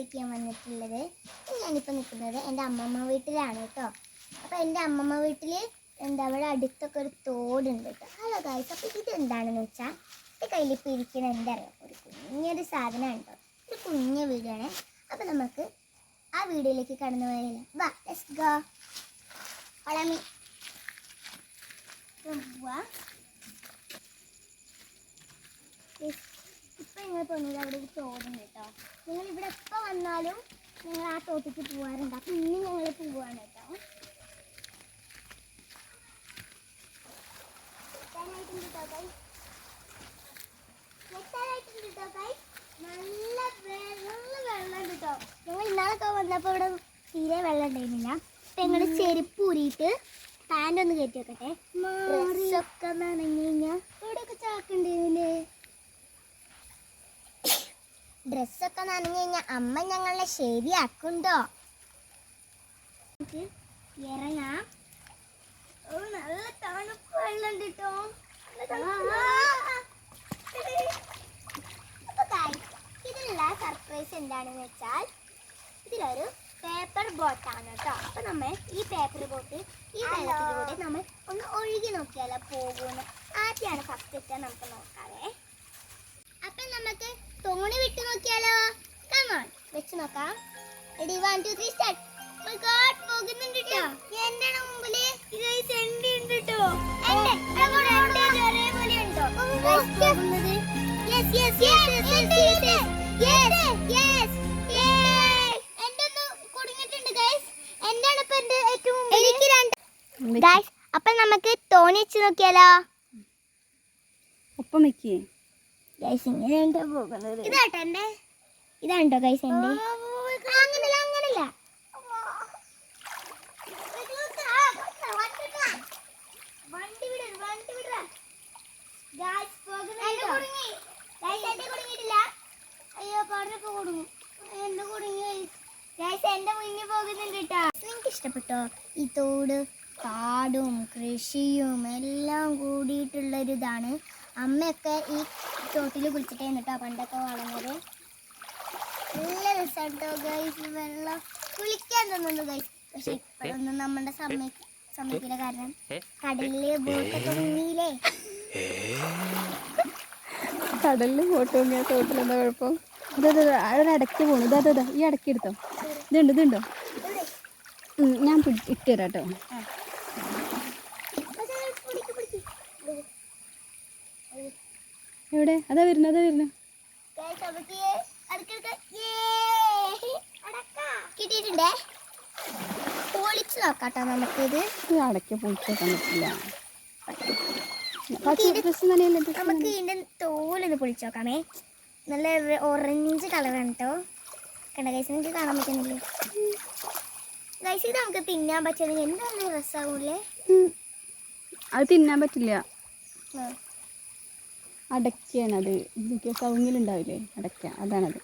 അടിക്കാൻ വന്നിട്ടുള്ളത് ഞാനിപ്പോൾ നിൽക്കുന്നത് എന്റെ അമ്മമ്മ വീട്ടിലാണ് കേട്ടോ. അപ്പോൾ എന്റെ അമ്മമ്മ വീട്ടിൽ എന്താ അവിടെ അടുത്തൊക്കെ ഒരു തോടുണ്ട് കേട്ടോ. ഹലോ ഗായ്സ് അപ്പോൾ ഇതെന്താണെന്ന് വെച്ചാൽ എന്റെ കയ്യിൽ ഇപ്പോൾ ഇരിക്കണ എന്താ അറിയാം. ഒരു കുഞ്ഞൊരു സാധനം ഉണ്ടോ? ഒരു കുഞ്ഞ വീടാണ്. അപ്പോൾ നമുക്ക് ആ വീഡിയോയിലേക്ക് കടന്നു പോയാലോ. വാ ലെറ്റ്സ് ഗോ വളമി. ഇപ്പം നിങ്ങൾ തോന്നിയത് അവിടെ ഒരു തോടുണ്ട് കേട്ടോ. എപ്പോൾ വന്നാലും നിങ്ങൾ ആ തോട്ടിക്ക് പോകാറുണ്ട് അപ്പം ഇന്ന് ഞങ്ങൾ പോവാണ് കേട്ടോ. എത്താനായിട്ടുണ്ട് കേട്ടോ guys. എത്താനായിട്ടുണ്ട് കേട്ടോ guys. നല്ല നല്ല വെള്ളം കേട്ടോ ഞങ്ങൾ ഇന്നാളൊക്കെ വന്നപ്പോൾ ഇവിടെ തീരെ വെള്ളം ഉണ്ടായിരുന്നില്ല. അപ്പം ഞങ്ങൾ ചെരുപ്പ് ഊരിയിട്ട് പാന്റ് ഒന്ന് കയറ്റി വെക്കട്ടെ. ഡ്രസ്സൊക്കെ നനഞ്ഞു കഴിഞ്ഞാൽ ഇവിടെയൊക്കെ ചാക്കുണ്ടായിരുന്നില്ലേ ഡ്രസ്സൊക്കെ നനഞ്ഞു കഴിഞ്ഞാൽ അമ്മ ഞങ്ങളെ ശരിയാക്കുണ്ടോ? ഇറങ്ങാം. നല്ല തണുപ്പ് വെള്ളം കേട്ടോ സർപ്രൈസ് എന്താണെന്ന് വെച്ചാൽ ഇതിലൊരു പേപ്പർ ബോട്ടാണ് കേട്ടോ അപ്പൊ നമ്മൾ ഈ പേപ്പർ ബോട്ട് ഈ വെള്ളത്തിലൂടെ നമ്മൾ ഒന്ന് ഒഴുകി നോക്കിയാലോ പോകുന്നു ആദ്യമാണ് ഫസ്റ്റ് നമുക്ക് നോക്കാവേ. അപ്പൊ നമുക്ക് തോണി വിട്ടു നോക്കിയാലോ? കമോൺ വെച്ച് നോക്കാം. Ready one two three start my god പോകുന്നുണ്ട് എന്താണ് മുമ്പിൽ? ഗയ്സ് എന്റെ ഉണ്ട് ട്ടോ. എന്റെ അങ്ങോട്ട് എന്റെ ഒരേപോലെ ഉണ്ടോ? Yes yes yes yes yes yes എന്റെ ഒന്ന് കുടുങ്ങിട്ടുണ്ട് ഗയ്സ് എന്താണ് ഇപ്പൊ എന്റെ ഏറ്റവും മുമ്പിൽ എനിക്ക് രണ്ട്. ഗയ്സ് അപ്പൊ നമുക്ക് തോണി വെച്ച് നോക്കിയാലോ? ഒപ്പം വെക്കേ ഗൈസ് പോകുന്നത്. ഇതാട്ടോ ഗൈസ് എന്റെ അങ്ങനല്ല അങ്ങനല്ല. നിങ്ങൾക്ക് ഇഷ്ടപ്പെട്ടോ? ഈ തോട് കാടും കൃഷിയും എല്ലാം കൂടിയിട്ടുള്ളൊരിതാണ്. അമ്മയൊക്കെ ഈ തോട്ടിൽ കുളിച്ചിട്ട് എന്നിട്ടാ പണ്ടൊക്കെ വളർന്നത്. നല്ല രസമുണ്ടോ ഗൈസ് വെള്ളം കുളിക്കാൻ തോന്നുന്നു ഗൈസ് പക്ഷെ ഇപ്പോഴൊന്നും നമ്മുടെ സമയ സമയത്തിന്റെ കാരണം കടലിലെ ബോട്ടൊക്കെ മുങ്ങിയില്ലേ? കടലിൽ ഫോട്ടോ ഇങ്ങനെ തോട്ടിൽ എന്താ കുഴപ്പം അവിടെ പോണു. ഇതാ ഇതാ, ഈ അടക്കി എടുത്തോ. ഇതുണ്ട് ഇതുണ്ടോ? ഞാൻ ഇട്ടുതരാം കേട്ടോ എവിടെ? അതാ വരുന്നു അതാ വരുന്നു. കിട്ടിയിട്ടുണ്ടേ. പൊളിച്ച് നോക്കാട്ടോ നമുക്കിത്. പൊളിച്ചേക്കാൻ പറ്റില്ല. നമുക്ക് തോലൊന്ന് പൊളിച്ച് നോക്കാമേ. നല്ല ഓറഞ്ച് കളറാണ് കേട്ടോ കണ്ട ഗൈസ് നിങ്ങൾക്ക് കാണാൻ പറ്റുന്നില്ലേ? ഗൈസ് ഇത് നമുക്ക് തിന്നാൻ പറ്റുന്നെങ്കിൽ എന്താണ് രസമാവൂലേ ഉം. അത് തിന്നാൻ പറ്റില്ല. ഇതൊക്കെ കവുങ്ങിലുണ്ടാവില്ലേ? അടയ്ക്ക അതാണത്.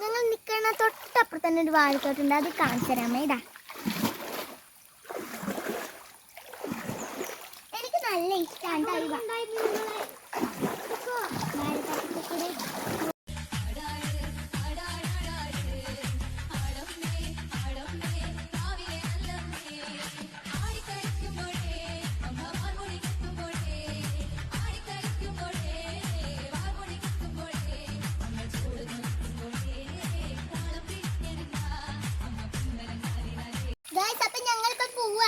ഞങ്ങൾ നിൽക്കണ തൊട്ടപ്പുറത്ത് തന്നെ ഒരു വാഴത്തോട്ടുണ്ട്. അത് കാണിച്ചു തരാമേ എനിക്ക് നല്ല ഇഷ്ടമാണ്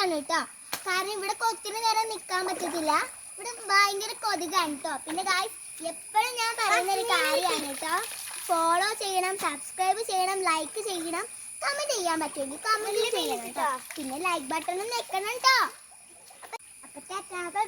പോവാണ് കേട്ടോ കാരണം ഇവിടെ ഒത്തിരി നേരം നിക്കാൻ പറ്റത്തില്ല. ഇവിടെ ഭയങ്കര കൊതുകാണ് കേട്ടോ പിന്നെ ഗായ് എപ്പോഴും ഞാൻ പറയുന്നൊരു കാര്യമാണ് കേട്ടോ ഫോളോ ചെയ്യണം സബ്സ്ക്രൈബ് ചെയ്യണം ലൈക്ക് ചെയ്യണം കമന്റ് ചെയ്യാൻ പറ്റുമെങ്കിൽ കമന്റ് ചെയ്യണം കേട്ടോ പിന്നെ ലൈക്ക് ബട്ടണും നിൽക്കണം കേട്ടോ അപ്പൊ ടാറ്റാ ബൈ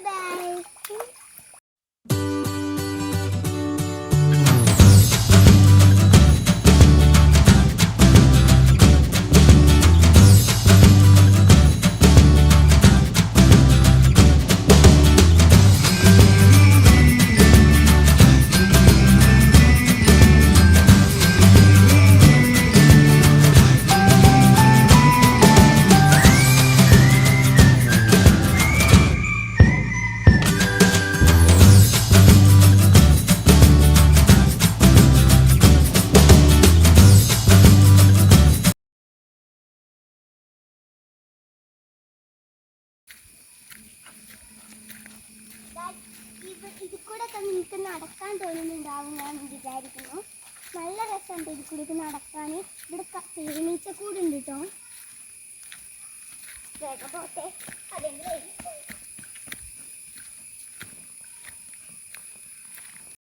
ഇതിൽ കൂടെ ഒക്കെ നിങ്ങൾക്ക് നടക്കാൻ തോന്നുന്നുണ്ടാവും ഞാൻ വിചാരിക്കുന്നു. നല്ല രസമുണ്ട് ഇതിൽ കൂടെ നടക്കാൻ. ഇവിടെ തേനീച്ച കൂടുണ്ട് കേട്ടോ വേഗം പോട്ടെ. അതെങ്കിലേ